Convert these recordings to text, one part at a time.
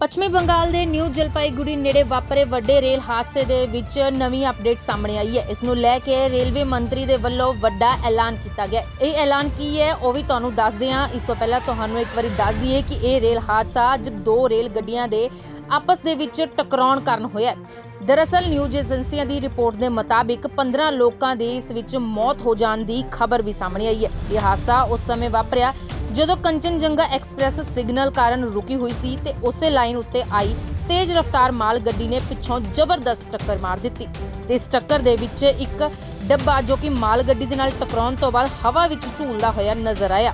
ਪੱਛਮੀ ਬੰਗਾਲ ਦੇ ਨਿਊ ਜਲਪਾਈਗੁੜੀ ਨੇੜੇ ਵਾਪਰੇ ਵੱਡੇ ਰੇਲ ਹਾਦਸੇ ਦੇ ਵਿੱਚ ਨਵੀਂ ਅਪਡੇਟ ਸਾਹਮਣੇ ਆਈ ਹੈ। ਇਸ ਨੂੰ ਲੈ ਕੇ ਰੇਲਵੇ ਮੰਤਰੀ ਦੇ ਵੱਲੋਂ ਵੱਡਾ ਐਲਾਨ ਕੀਤਾ ਗਿਆ। ਇਹ ਐਲਾਨ ਕੀ ਹੈ, ਉਹ ਵੀ ਤੁਹਾਨੂੰ ਦੱਸਦੇ ਹਾਂ ਇਸ ਤੋਂ ਪਹਿਲਾਂ ਤੁਹਾਨੂੰ ਇੱਕ ਵਾਰੀ ਦੱਸ ਦਈਏ ਕਿ ਇਹ ਰੇਲ ਹਾਦਸਾ ਅੱਜ ਦੋ ਰੇਲ ਗੱਡੀਆਂ ਦੇ ਆਪਸ ਦੇ ਵਿੱਚ ਟਕਰਾਉਣ ਕਾਰਨ ਹੋਇਆ ਦਰਅਸਲ ਨਿਊਜ਼ ਏਜੰਸੀਆਂ ਦੀ ਰਿਪੋਰਟ ਦੇ ਮੁਤਾਬਿਕ 15 ਲੋਕਾਂ ਦੀ ਇਸ ਵਿੱਚ ਮੌਤ ਹੋ ਜਾਣ ਦੀ ਖਬਰ ਵੀ ਸਾਹਮਣੇ ਆਈ ਹੈ। ਇਹ ਹਾਦਸਾ ਉਸ ਸਮੇਂ ਵਾਪਰਿਆ ਜਦੋਂ ਕੰਚਨਜੰਗਾ ਐਕਸਪ੍ਰੈਸ ਸਿਗਨਲ ਕਾਰਨ ਰੁਕੀ ਹੋਈ ਸੀ ਤੇ ਉਸੇ ਲਾਈਨ ਉੱਤੇ ਆਈ ਤੇਜ਼ ਰਫ਼ਤਾਰ ਮਾਲ ਗੱਡੀ ਨੇ ਪਿੱਛੋਂ ਜ਼ਬਰਦਸਤ ਟੱਕਰ ਮਾਰ ਦਿੱਤੀ। ਤੇ ਇਸ ਟੱਕਰ ਦੇ ਵਿੱਚ ਇੱਕ ਡੱਬਾ ਜੋ ਕਿ ਮਾਲ ਗੱਡੀ ਦੇ ਨਾਲ ਟਕਰਾਉਣ ਤੋਂ ਬਾਅਦ ਹਵਾ ਵਿੱਚ ਝੂਲਦਾ ਹੋਇਆ ਨਜ਼ਰ ਆਇਆ।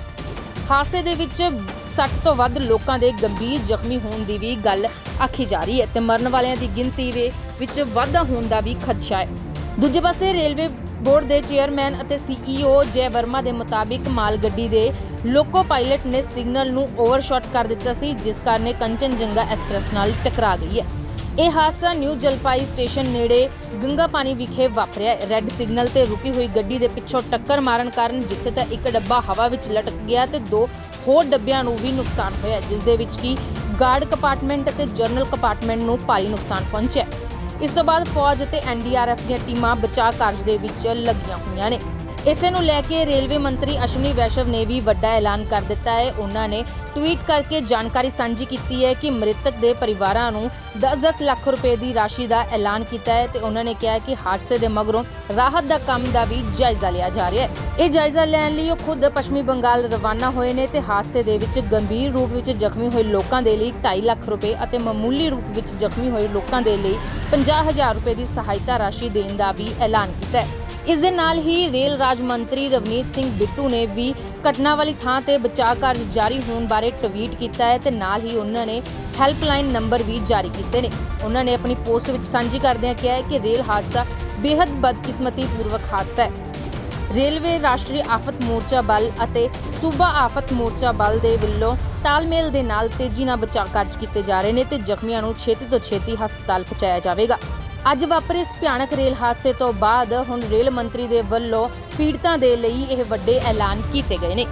ਹਾਦਸੇ ਦੇ ਵਿੱਚ 60 ਤੋਂ ਵੱਧ ਲੋਕਾਂ ਦੇ ਗੰਭੀਰ ਜ਼ਖਮੀ ਹੋਣ ਦੀ ਵੀ ਗੱਲ ਆਖੀ ਜਾ ਰਹੀ ਹੈ ਤੇ ਮਰਨ ਵਾਲਿਆਂ ਦੀ ਗਿਣਤੀ ਵੀ ਵਿੱਚ ਵਾਧਾ ਹੋਣ ਦਾ ਵੀ ਖਦਸ਼ਾ ਹੈ। ਦੂਜੇ ਪਾਸੇ ਰੇਲਵੇ ਬੋਰਡ ਦੇ ਚੇਅਰਮੈਨ ਅਤੇ ਸੀਈਓ ਜੈ ਵਰਮਾ ਦੇ ਮੁਤਾਬਿਕ ਮਾਲ ਗੱਡੀ ਦੇ ਲੋਕੋ ਪਾਇਲਟ ਨੇ ਸਿਗਨਲ ਨੂੰ ਓਵਰਸ਼ਾਟ ਕਰ ਦਿੱਤਾ ਸੀ, ਜਿਸ ਕਾਰਨ ਇਹ ਕੰਚਨਜੰਗਾ ਐਕਸਪ੍ਰੈਸ ਨਾਲ ਟਕਰਾ ਗਈ ਹੈ। ਇਹ ਹਾਦਸਾ ਨਿਊ ਜਲਪਾਈ ਸਟੇਸ਼ਨ ਨੇੜੇ ਗੰਗਾ ਪਾਣੀ ਵਿਖੇ ਵਾਪਰਿਆ ਰੈੱਡ ਸਿਗਨਲ ਤੇ ਰੁਕੀ ਹੋਈ ਗੱਡੀ ਦੇ ਪਿੱਛੋਂ ਟੱਕਰ ਮਾਰਨ ਕਾਰਨ, ਜਿੱਥੇ ਤਾਂ ਇੱਕ ਡੱਬਾ ਹਵਾ ਵਿੱਚ ਲਟਕ ਗਿਆ ਤੇ ਦੋ ਹੋਰ ਡੱਬਿਆਂ ਨੂੰ ਵੀ ਨੁਕਸਾਨ ਹੋਇਆ, ਜਿਸ ਦੇ ਵਿੱਚ ਕੀ ਗਾਰਡ ਕੰਪਾਰਟਮੈਂਟ ਅਤੇ ਜਨਰਲ ਕੰਪਾਰਟਮੈਂਟ ਨੂੰ ਭਾਰੀ ਨੁਕਸਾਨ ਪਹੁੰਚਿਆ ਇਸ ਤੋਂ ਬਾਅਦ ਫੌਜ ਅਤੇ ਐਨਡੀਆਰਐਫ ਦੀਆਂ ਟੀਮਾਂ ਬਚਾਅ ਕਾਰਜ ਦੇ ਵਿੱਚ ਲੱਗੀਆਂ ਹੋਈਆਂ ਨੇ। ਇਸੇ ਨੂੰ ਲੈ ਕੇ ਰੇਲਵੇ ਮੰਤਰੀ ਅਸ਼ਵਨੀ ਵੈਸ਼ਵ ਨੇ ਵੀ ਵੱਡਾ ਐਲਾਨ ਕਰ ਦਿੱਤਾ ਹੈ। ਉਹਨਾਂ ਨੇ ਟਵੀਟ ਕਰਕੇ ਜਾਣਕਾਰੀ ਸਾਂਝੀ ਕੀਤੀ ਹੈ ਕਿ ਮ੍ਰਿਤਕ ਦੇ ਪਰਿਵਾਰਾਂ ਨੂੰ 10-10 ਲੱਖ ਰੁਪਏ ਦੀ ਰਾਸ਼ੀ ਦਾ ਐਲਾਨ ਕੀਤਾ ਹੈ ਤੇ ਉਹਨਾਂ ਨੇ ਕਿਹਾ ਕਿ ਹਾਦਸੇ ਦੇ ਮਗਰੋਂ ਰਾਹਤ ਦਾ ਕੰਮ ਦਾ ਵੀ ਜਾਇਜ਼ਾ ਲਿਆ ਜਾ ਰਿਹਾ ਹੈ। ਇਹ ਜਾਇਜ਼ਾ ਲੈਣ ਲਈ ਉਹ ਖੁਦ ਪੱਛਮੀ ਬੰਗਾਲ ਰਵਾਨਾ ਹੋਏ ਨੇ ਤੇ ਹਾਦਸੇ ਦੇ ਵਿੱਚ ਗੰਭੀਰ ਰੂਪ ਵਿੱਚ ਜ਼ਖਮੀ ਹੋਏ ਲੋਕਾਂ ਦੇ ਲਈ 2.5 ਲੱਖ ਰੁਪਏ ਅਤੇ ਮਾਮੂਲੀ ਰੂਪ ਵਿੱਚ ਜ਼ਖਮੀ ਹੋਏ ਲੋਕਾਂ ਦੇ ਲਈ 50000 ਰੁਪਏ ਦੀ ਸਹਾਇਤਾ ਰਾਸ਼ੀ ਦੇਣ ਦਾ ਵੀ ਐਲਾਨ ਕੀਤਾ ਹੈ। ਇਸ ਦੇ ਨਾਲ ਹੀ ਰੇਲ ਰਾਜ ਮੰਤਰੀ ਰਵਨੀਤ ਸਿੰਘ ਬਿੱਟੂ ਨੇ ਵੀ ਘਟਨਾ ਵਾਲੀ ਥਾਂ ਤੇ ਬਚਾਅ ਕਾਰਜ ਜਾਰੀ ਹੋਣ ਬਾਰੇ ਟਵੀਟ ਕੀਤਾ ਹੈ ਤੇ ਨਾਲ ਹੀ ਉਹਨਾਂ ਨੇ ਹੈਲਪਲਾਈਨ ਨੰਬਰ ਵੀ ਜਾਰੀ ਕੀਤੇ ਨੇ। ਉਹਨਾਂ ਨੇ ਆਪਣੀ ਪੋਸਟ ਵਿੱਚ ਸਾਂਝੀ ਕਰਦਿਆਂ ਕਿਹਾ ਹੈ ਕਿ ਰੇਲ ਹਾਦਸਾ ਬੇहद ਬਦਕਿਸਮਤੀ ਪੂਰਵਕ ਹਾਦਸਾ ਹੈ। ਰੇਲਵੇ ਰਾਸ਼ਟਰੀ ਆਫਤ ਮੋਰਚਾ ਬਲ ਅਤੇ ਸੂਬਾ ਆਫਤ ਮੋਰਚਾ ਬਲ ਦੇ ਵੱਲੋਂ ਤਾਲਮੇਲ ਦੇ ਨਾਲ ਤੇਜ਼ੀ ਨਾਲ ਬਚਾਅ ਕਾਰਜ ਕੀਤੇ ਜਾ ਰਹੇ ਨੇ ਤੇ ਜ਼ਖਮੀਆਂ ਨੂੰ ਛੇਤੀ ਤੋਂ ਛੇਤੀ ਹਸਪਤਾਲ ਪਹੁੰਚਾਇਆ ਜਾਵੇਗਾ। ਅੱਜ ਵਾਪਰੇ ਇਸ ਭਿਆਨਕ ਰੇਲ ਹਾਦਸੇ ਤੋਂ ਬਾਅਦ ਹੁਣ ਰੇਲ ਮੰਤਰੀ ਦੇ ਵੱਲੋਂ ਪੀੜਤਾਂ ਦੇ ਲਈ ਇਹ ਵੱਡੇ ਐਲਾਨ ਕੀਤੇ ਗਏ ਨੇ।